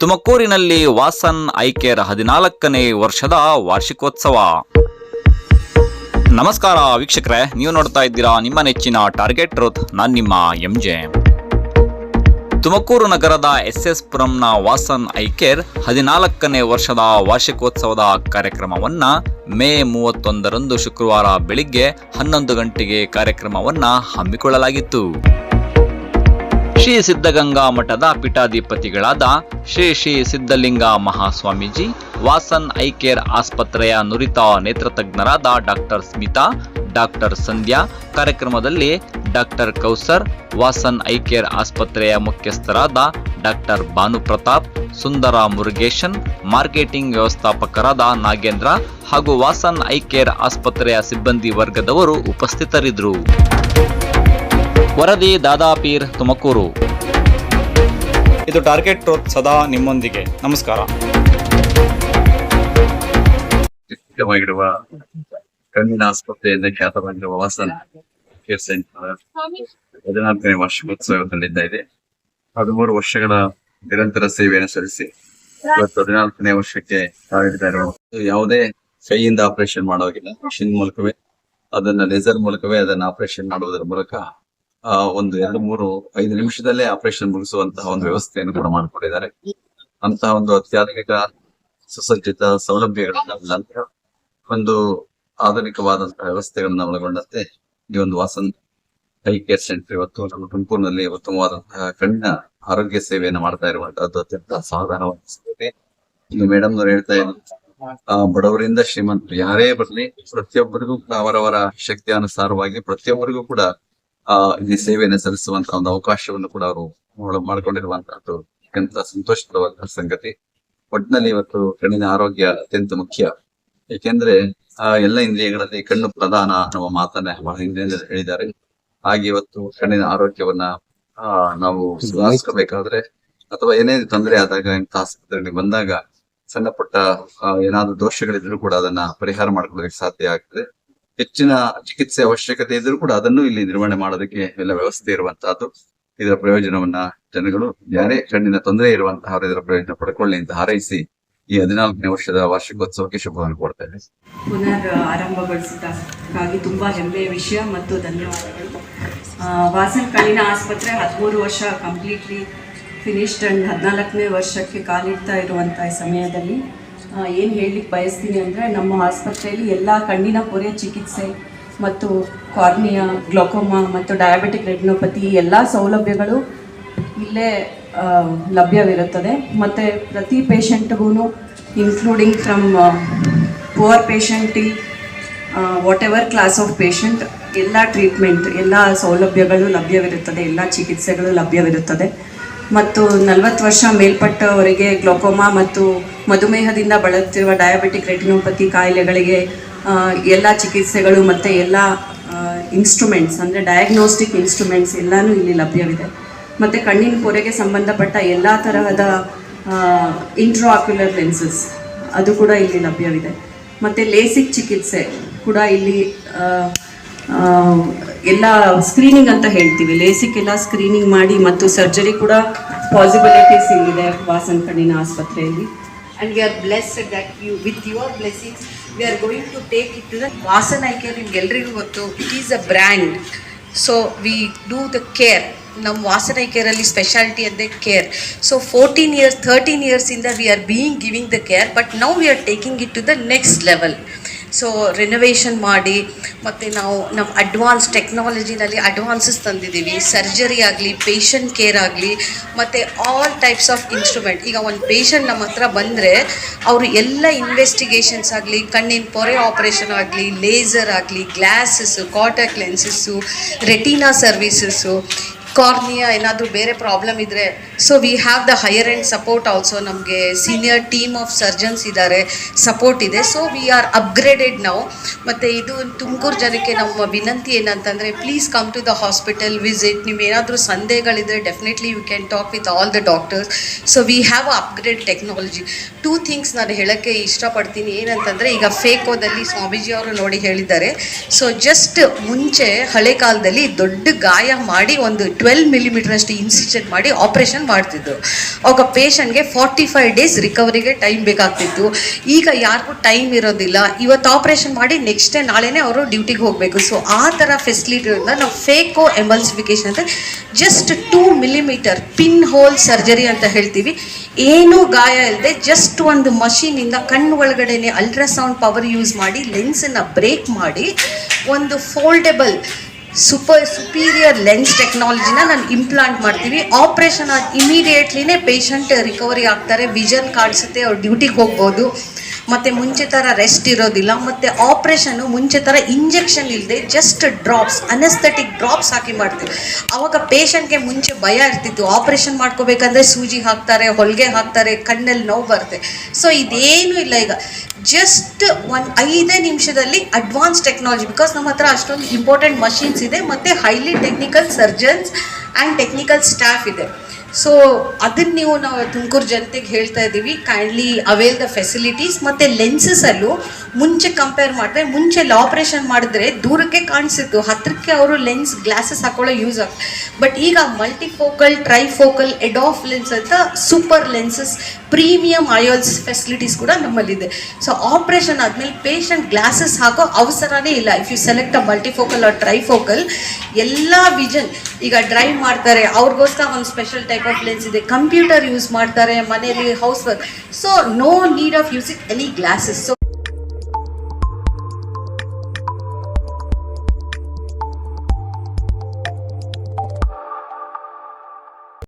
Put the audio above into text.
ತುಮಕೂರಿನಲ್ಲಿ ವಾಸನ್ ಐಕೇರ್ ಹದಿನಾಲ್ಕನೇ ವರ್ಷದ ವಾರ್ಷಿಕೋತ್ಸವ. ನಮಸ್ಕಾರ ವೀಕ್ಷಕರೇ, ನೀವು ನೋಡ್ತಾ ಇದ್ದೀರಾ ನಿಮ್ಮ ನೆಚ್ಚಿನ ಟಾರ್ಗೆಟ್ ಟ್ರೂತ್ ನಾನು ನಿಮ್ಮ ಎಂ ಜೆ ತುಮಕೂರು ನಗರದ ಎಸ್ ಎಸ್ ಪುರಂನ ವಾಸನ್ ಐಕೇರ್ ಹದಿನಾಲ್ಕನೇ ವರ್ಷದ ವಾರ್ಷಿಕೋತ್ಸವದ ಕಾರ್ಯಕ್ರಮವನ್ನ ಮೇ ಮೂವತ್ತೊಂದರಂದು ಶುಕ್ರವಾರ ಬೆಳಿಗ್ಗೆ ಹನ್ನೊಂದು ಗಂಟೆಗೆ ಕಾರ್ಯಕ್ರಮವನ್ನ ಹಮ್ಮಿಕೊಳ್ಳಲಾಗಿತ್ತು. ಶ್ರೀ ಸಿದ್ಧಗಂಗಾ ಮಠದ ಪೀಠಾಧಿಪತಿಗಳಾದ ಶ್ರೀ ಶ್ರೀ ಸಿದ್ಧಲಿಂಗ ಮಹಾಸ್ವಾಮೀಜಿ, ವಾಸನ್ ಕೇರ್ ಆಸ್ಪತ್ರೆಯ ನುರಿತ ನೇತ್ರತಜ್ಞರಾದ ಡಾಕ್ಟರ್ ಸ್ಮಿತಾ, ಡಾಕ್ಟರ್ ಸಂಧ್ಯಾ, ಕಾರ್ಯಕ್ರಮದಲ್ಲಿ doctor Kausar, Vasan eye care ಆಸ್ಪತ್ರೆಯ ಮುಖ್ಯಸ್ಥರಾದ ಡಾಕ್ಟರ್ ಭಾನುಪ್ರತಾಪ್ ಸುಂದರ ಮುರುಗೇಶನ್, ಮಾರ್ಕೆಟಿಂಗ್ ವ್ಯವಸ್ಥಾಪಕರಾದ ನಾಗೇಂದ್ರ ಹಾಗೂ ವಾಸನ್ ಐ ಕೇರ್ ಆಸ್ಪತ್ರೆಯ ಸಿಬ್ಬಂದಿ ವರ್ಗದವರು ಉಪಸ್ಥಿತರಿದ್ದರು. ವರದಿ ದಾದಾಪೀರ್ ತುಮಕೂರು. ಇದು ಟಾರ್ಗೆಟ್ ಟ್ರೋತ್ ಸದಾ ನಿಮ್ಮೊಂದಿಗೆ. ನಮಸ್ಕಾರ. ಕಣ್ಣಿನ ಆಸ್ಪತ್ರೆಯಿಂದ ಖ್ಯಾತವಾಗಿರುವ ವಾಸನ್ ಕೇರ್ ಸೆಂಟರ್ ಹದಿನಾಲ್ಕನೇ ವಾರ್ಷಿಕೋತ್ಸವದಲ್ಲಿದ್ದ ಇದೆ. ಹದಿಮೂರು ವರ್ಷಗಳ ನಿರಂತರ ಸೇವೆಯನ್ನು ಸಲ್ಲಿಸಿ ಇವತ್ತು ಹದಿನಾಲ್ಕನೇ ವರ್ಷಕ್ಕೆ ಕಾಲಿಡ್ತಾ ಇರುವ ಯಾವುದೇ ಕೈಯಿಂದ ಆಪರೇಷನ್ ಮಾಡೋಗಿಲ್ಲ ಮಷಿನ್ ಮೂಲಕವೇ ಅದನ್ನ ಲೇಸರ್ ಮೂಲಕವೇ ಅದನ್ನ ಆಪರೇಷನ್ ಮಾಡುವುದರ ಮೂಲಕ ಒಂದು ಎರಡು ಮೂರು ಐದು ನಿಮಿಷದಲ್ಲೇ ಆಪರೇಷನ್ ಮುಗಿಸುವಂತಹ ಒಂದು ವ್ಯವಸ್ಥೆಯನ್ನು ಕೂಡ ಮಾಡಿಕೊಂಡಿದ್ದಾರೆ ಅಂತಹ ಒಂದು ಅತ್ಯಾಧುನಿಕ ಸುಸಜ್ಜಿತ ಸೌಲಭ್ಯಗಳನ್ನ ಒಂದು ಆಧುನಿಕವಾದಂತಹ ವ್ಯವಸ್ಥೆಗಳನ್ನ ಒಳಗೊಂಡಂತೆ ಈ ಒಂದು ವಾಸನ್ ಐ ಕೇರ್ ಸೆಂಟರ್ ಇವತ್ತು ನಮ್ಮ ತುಮಕೂರಿನಲ್ಲಿ ಉತ್ತಮವಾದಂತಹ ಕಣ್ಣಿನ ಆರೋಗ್ಯ ಸೇವೆಯನ್ನು ಮಾಡ್ತಾ ಇರುವಂತಹದ್ದು ಅತ್ಯಂತ ಸಾಧಾರಣವಾದ ಇಲ್ಲಿ ಮೇಡಮ್ ನವರು ಹೇಳ್ತಾ ಆ, ಬಡವರಿಂದ ಶ್ರೀಮಂತರು ಯಾರೇ ಬರಲಿ ಪ್ರತಿಯೊಬ್ಬರಿಗೂ ಕೂಡ ಅವರವರ ಶಕ್ತಿಯಾನುಸಾರವಾಗಿ ಪ್ರತಿಯೊಬ್ಬರಿಗೂ ಕೂಡ ಇಲ್ಲಿ ಸೇವೆಯನ್ನು ಸಲ್ಲಿಸುವಂತಹ ಒಂದು ಅವಕಾಶವನ್ನು ಕೂಡ ಅವರು ಮಾಡಿಕೊಂಡಿರುವಂತಹದ್ದು. ಅತ್ಯಂತ ಸಂತೋಷಕರವಾದ ಸಂಗತಿ. ಒಟ್ಟಿನಲ್ಲಿ ಇವತ್ತು ಕಣ್ಣಿನ ಆರೋಗ್ಯ ಅತ್ಯಂತ ಮುಖ್ಯ. ಏಕೆಂದ್ರೆ, ಆ, ಎಲ್ಲ ಇಂದ್ರಿಯಗಳಲ್ಲಿ ಕಣ್ಣು ಪ್ರಧಾನ ಅನ್ನುವ ಮಾತನ್ನ ಬಹಳ ಹಿಂದೆ ಹೇಳಿದ್ದಾರೆ. ಹಾಗೆ ಇವತ್ತು ಕಣ್ಣಿನ ಆರೋಗ್ಯವನ್ನ, ಆ, ನಾವು ಸುಧಾರಿಸಬೇಕಾದ್ರೆ ಅಥವಾ ಏನೇ ತೊಂದರೆ ಆದಾಗ ಇಂಥ ಆಸ್ಪತ್ರೆಗಳಿಗೆ ಬಂದಾಗ ಸಣ್ಣ ಪುಟ್ಟ ಏನಾದ್ರೂ ದೋಷಗಳಿದ್ರು ಕೂಡ ಅದನ್ನ ಪರಿಹಾರ ಮಾಡ್ಕೊಳ್ಳೋದಕ್ಕೆ ಸಾಧ್ಯ ಆಗ್ತದೆ. ಹೆಚ್ಚಿನ ಚಿಕಿತ್ಸೆ ಅವಶ್ಯಕತೆ ಇದ್ರೂ ಕೂಡ ಅದನ್ನು ಇಲ್ಲಿ ನಿರ್ವಹಣೆ ಮಾಡೋದಕ್ಕೆ ಎಲ್ಲ ವ್ಯವಸ್ಥೆ ಇರುವಂತಹದ್ದು. ಇದರ ಪ್ರಯೋಜನವನ್ನ ಜನಗಳು ಯಾರೇ ಕಣ್ಣಿನ ತೊಂದರೆ ಇರುವಂತಹ ಇದರ ಪ್ರಯೋಜನ ಪಡ್ಕೊಳ್ಳಿ ಅಂತ ಹಾರೈಸಿ ಈ ಹದಿನಾಲ್ಕನೇ ವರ್ಷದ ವಾರ್ಷಿಕೋತ್ಸವಕ್ಕೆ ಶುಭವನ್ನು ಕೊಡ್ತೇನೆ ಪುನರ್ ಆರಂಭಗೊಳಿಸಿದ್ದಕ್ಕಾಗಿ ತುಂಬಾ ಹೆಮ್ಮೆಯ ವಿಷಯ ಮತ್ತು ಧನ್ಯವಾದಗಳು. ವಾಸನ್ ಕಣ್ಣಿನ ಆಸ್ಪತ್ರೆ ಹದಿಮೂರು ವರ್ಷ ಕಂಪ್ಲೀಟ್ಲಿ ಫಿನಿಶ್ಡ್ ಅಂಡ್ ಹದಿನಾಲ್ಕನೇ ವರ್ಷಕ್ಕೆ ಕಾಲಿಡ್ತಾ ಇರುವಂತಹ ಸಮಯದಲ್ಲಿ ಏನು ಹೇಳಲಿಕ್ಕೆ ಬಯಸ್ತೀನಿ ಅಂದರೆ ನಮ್ಮ ಆಸ್ಪತ್ರೆಯಲ್ಲಿ ಎಲ್ಲ ಕಣ್ಣಿನ ಪೊರೆ ಚಿಕಿತ್ಸೆ ಮತ್ತು ಕಾರ್ನಿಯಾ, ಗ್ಲೋಕೋಮಾ ಮತ್ತು ಡಯಾಬಿಟಿಕ್ ರೆಟಿನೋಪತಿ ಎಲ್ಲ ಸೌಲಭ್ಯಗಳು ಇಲ್ಲೇ ಲಭ್ಯವಿರುತ್ತದೆ. ಮತ್ತು ಪ್ರತಿ ಪೇಷಂಟ್ಗೂ including from poor patient whatever class of patient ಎಲ್ಲ ಟ್ರೀಟ್ಮೆಂಟ್ ಎಲ್ಲ ಸೌಲಭ್ಯಗಳು ಲಭ್ಯವಿರುತ್ತದೆ, ಎಲ್ಲ ಚಿಕಿತ್ಸೆಗಳು ಲಭ್ಯವಿರುತ್ತದೆ. ಮತ್ತು ನಲವತ್ತು ವರ್ಷ ಮೇಲ್ಪಟ್ಟವರಿಗೆ ಗ್ಲೋಕೋಮಾ ಮತ್ತು ಮಧುಮೇಹದಿಂದ ಬಳಲುತ್ತಿರುವ ಡಯಾಬಿಟಿಕ್ ರೆಟಿನೋಪತಿ ಕಾಯಿಲೆಗಳಿಗೆ ಎಲ್ಲ ಚಿಕಿತ್ಸೆಗಳು ಮತ್ತು ಎಲ್ಲ ಇನ್ಸ್ಟ್ರೂಮೆಂಟ್ಸ್ ಅಂದರೆ ಡಯಾಗ್ನೋಸ್ಟಿಕ್ ಇನ್ಸ್ಟ್ರೂಮೆಂಟ್ಸ್ ಎಲ್ಲನೂ ಇಲ್ಲಿ ಲಭ್ಯವಿದೆ. ಮತ್ತು ಕಣ್ಣಿನ ಪೊರೆಗೆ ಸಂಬಂಧಪಟ್ಟ ಎಲ್ಲ ತರಹದ ಇಂಟ್ರಾಕ್ಯುಲರ್ ಲೆನ್ಸಸ್ ಅದು ಕೂಡ ಇಲ್ಲಿ ಲಭ್ಯವಿದೆ. ಮತ್ತು ಲೇಸಿಕ್ ಚಿಕಿತ್ಸೆ ಕೂಡ ಇಲ್ಲಿ ಎಲ್ಲ ಸ್ಕ್ರೀನಿಂಗ್ ಅಂತ ಹೇಳ್ತೀವಿ. ಲೇಸಿಕ್ ಎಲ್ಲ ಸ್ಕ್ರೀನಿಂಗ್ ಮಾಡಿ ಮತ್ತು ಸರ್ಜರಿ ಕೂಡ ಪಾಸಿಬಿಲಿಟೀಸ್ ಇಲ್ಲಿದೆ ವಾಸನ್ ಕಣ್ಣಿನ ಆಸ್ಪತ್ರೆಯಲ್ಲಿ. And we are blessed that you with your blessings we are going to take it to the Vasan ಐಕೆ ನಿಮ್ಗೆ ಎಲ್ರಿಗೂ ಗೊತ್ತು it is a brand so we do the care ನಮ್ಮ ವಾಸನ ಕೇರಲ್ಲಿ ಸ್ಪೆಷಾಲಿಟಿ ಅಂದರೆ care so fourteen years thirteen ಇಯರ್ಸಿಂದ we are being giving the care but now we are taking it to the next level so renovation ಮಾಡಿ, ಮತ್ತು ನಾವು ನಮ್ಮ advance ಟೆಕ್ನಾಲಜಿನಲ್ಲಿ advances ತಂದಿದ್ದೀವಿ. Surgery ಆಗಲಿ patient care ಆಗಲಿ, ಮತ್ತು ಆಲ್ ಟೈಪ್ಸ್ ಆಫ್ ಇನ್ಸ್ಟ್ರೂಮೆಂಟ್ ಈಗ ಒಂದು ಪೇಷಂಟ್ ನಮ್ಮ ಹತ್ರ ಬಂದರೆ, ಅವರು ಎಲ್ಲ ಇನ್ವೆಸ್ಟಿಗೇಷನ್ಸ್ ಆಗಲಿ, ಕಣ್ಣಿನ ಪೊರೆ ಆಪ್ರೇಷನ್ ಆಗಲಿ ಲೇಸರ್ ಆಗಲಿ glasses contact lenses retina services cornea ಏನಾದರೂ ಬೇರೆ ಪ್ರಾಬ್ಲಮ್ ಇದ್ದರೆ so we have the higher and support also ನಮಗೆ ಸೀನಿಯರ್ ಟೀಮ್ ಆಫ್ ಸರ್ಜನ್ಸ್ ಇದ್ದಾರೆ ಸಪೋರ್ಟ್ ಇದೆ. ಸೊ ವಿ ಆರ್ ಅಪ್ಗ್ರೇಡೆಡ್ ನಾವು ಮತ್ತು ಇದು ತುಮಕೂರು ಜನಕ್ಕೆ ನಮ್ಮ ವಿನಂತಿ ಏನಂತಂದರೆ please come to the hospital visit ನೀವು ಏನಾದರೂ ಸಂದೇಹಗಳಿದ್ರೆ definitely you can talk with all the doctors so we have upgrade technology two things ನಾನು ಹೇಳೋಕ್ಕೆ ಇಷ್ಟಪಡ್ತೀನಿ. ಏನಂತಂದರೆ, ಈಗ ಫೇಕೋದಲ್ಲಿ ಸ್ವಾಮೀಜಿ ಅವರು ನೋಡಿ ಹೇಳಿದ್ದಾರೆ. ಸೊ ಜಸ್ಟ್ ಮುಂಚೆ ಹಳೆ ಕಾಲದಲ್ಲಿ ದೊಡ್ಡ ಗಾಯ ಮಾಡಿ ಒಂದು ಟ್ವೆಲ್ ಮಿಲಿಮೀಟರ್ ಅಷ್ಟು ಇನ್ಸಿಷನ್ ಮಾಡಿ ಆಪರೇಷನ್ ಮಾಡ್ತಿದ್ರು ಅವಾಗ ಪೇಷಂಟ್ಗೆ ಫಾರ್ಟಿ ಫೈವ್ ಡೇಸ್ ರಿಕವರಿಗೆ ಟೈಮ್ ಬೇಕಾಗ್ತಿತ್ತು. ಈಗ ಯಾರಿಗೂ ಟೈಮ್ ಇರೋದಿಲ್ಲ. ಇವತ್ತು ಆಪರೇಷನ್ ಮಾಡಿ ನೆಕ್ಸ್ಟ್ ಡೇ ನಾಳೆನೇ ಅವರು ಡ್ಯೂಟಿಗೆ ಹೋಗಬೇಕು. ಸೊ ಆ ಥರ ಫೆಸಿಲಿಟಿ ಇರೋದ್ರಿಂದ ನಾವು ಫೇಕೋ ಎಮಲ್ಸಿಫಿಕೇಶನ್ ಅಂತ just two millimetre pinhole surgery ಅಂತ ಹೇಳ್ತೀವಿ. ಏನೂ ಗಾಯ ಇಲ್ಲದೆ ಜಸ್ಟ್ ಒಂದು ಮಷೀನಿಂದ ಕಣ್ಣು ಒಳಗಡೆನೆ ಅಲ್ಟ್ರಾಸೌಂಡ್ ಪವರ್ ಯೂಸ್ ಮಾಡಿ ಲೆನ್ಸನ್ನು ಬ್ರೇಕ್ ಮಾಡಿ ಒಂದು ಫೋಲ್ಡೆಬಲ್ ಸೂಪರ್ ಸುಪೀರಿಯರ್ ಲೆನ್ಸ್ ಟೆಕ್ನಾಲಜಿನ ನಾನು ಇಂಪ್ಲಾಂಟ್ ಮಾಡ್ತೀವಿ. ಆಪ್ರೇಷನ್ ಆದ ಇಮಿಡಿಯೇಟ್ಲಿನೇ ಪೇಷಂಟ್ ರಿಕವರಿ ಆಗ್ತಾರೆ. ವಿಷನ್ ಕಾಣಿಸುತ್ತೆ, ಅವ್ರು ಡ್ಯೂಟಿಗೆ ಹೋಗ್ಬೋದು. ಮತ್ತು ಮುಂಚೆ ಥರ ರೆಸ್ಟ್ ಇರೋದಿಲ್ಲ, ಮತ್ತು ಆಪರೇಷನ್ ಮುಂಚೆ ಥರ ಇಂಜೆಕ್ಷನ್ ಇಲ್ಲದೆ ಜಸ್ಟ್ ಡ್ರಾಪ್ಸ್ ಅನೆಸ್ಥೆಟಿಕ್ ಡ್ರಾಪ್ಸ್ ಹಾಕಿ ಮಾಡ್ತೀವಿ. ಅವಾಗ ಪೇಷಂಟ್ಗೆ ಮುಂಚೆ ಭಯ ಇರ್ತಿತ್ತು ಆಪ್ರೇಷನ್ ಮಾಡ್ಕೋಬೇಕಂದ್ರೆ ಸೂಜಿ ಹಾಕ್ತಾರೆ, ಹೊಲಿಗೆ ಹಾಕ್ತಾರೆ, ಕಣ್ಣಲ್ಲಿ ನೋವು ಬರುತ್ತೆ. ಸೊ ಇದೇನು ಇಲ್ಲ ಈಗ. ಜಸ್ಟ್ ಒಂದು ಐದೇ ನಿಮಿಷದಲ್ಲಿ ಅಡ್ವಾನ್ಸ್ ಟೆಕ್ನಾಲಜಿ ಬಿಕಾಸ್ ನಮ್ಮ ಹತ್ರ ಅಷ್ಟೊಂದು ಇಂಪಾರ್ಟೆಂಟ್ ಮಷಿನ್ಸ್ ಇದೆ, ಮತ್ತು highly technical surgeons and technical staff ಇದೆ. ಸೊ ಅದನ್ನ ನೀವು ನಾವು ತುಮಕೂರು ಜನತೆಗೆ ಹೇಳ್ತಾ ಇದ್ದೀವಿ ಕೈಂಡ್ಲಿ ಅವೇಲ್ ದ ಫೆಸಿಲಿಟೀಸ್ ಮತ್ತು ಲೆನ್ಸಸಲ್ಲೂ ಮುಂಚೆ ಕಂಪೇರ್ ಮಾಡಿದ್ರೆ, ಮುಂಚೆ ಆಪ್ರೇಷನ್ ಮಾಡಿದ್ರೆ ದೂರಕ್ಕೆ ಕಾಣಿಸಿತ್ತು. ಹತ್ತಿರಕ್ಕೆ ಅವರು ಲೆನ್ಸ್ ಗ್ಲಾಸಸ್ ಹಾಕೊಳ್ಳೋ ಯೂಸ್ ಆಗ ಬಟ್ ಈಗ ಮಲ್ಟಿಫೋಕಲ್ ಟ್ರೈಫೋಕಲ್ ಎಡಾಫ್ ಲೆನ್ಸ್ ಅಂತ super lenses premium IOLs facilities ಕೂಡ ನಮ್ಮಲ್ಲಿದೆ. ಸೊ ಆಪ್ರೇಷನ್ ಆದಮೇಲೆ ಪೇಷಂಟ್ ಗ್ಲಾಸಸ್ ಹಾಕೋ ಅವಸರನೇ ಇಲ್ಲ. If you select a multifocal or trifocal ಎಲ್ಲ ವಿಜನ್ ಈಗ ಡ್ರೈವ್ ಮಾಡ್ತಾರೆ. ಅವ್ರಿಗೋಸ್ಕರ ಒಂದು ಸ್ಪೆಷಲ್ ಟೈಪ್ ಲೆನ್ಸ್ ಇದೆ. ಕಂಪ್ಯೂಟರ್ ಯೂಸ್ ಮಾಡ್ತಾರೆ, ಮನೆಯಲ್ಲಿ housework so no need of using any glasses so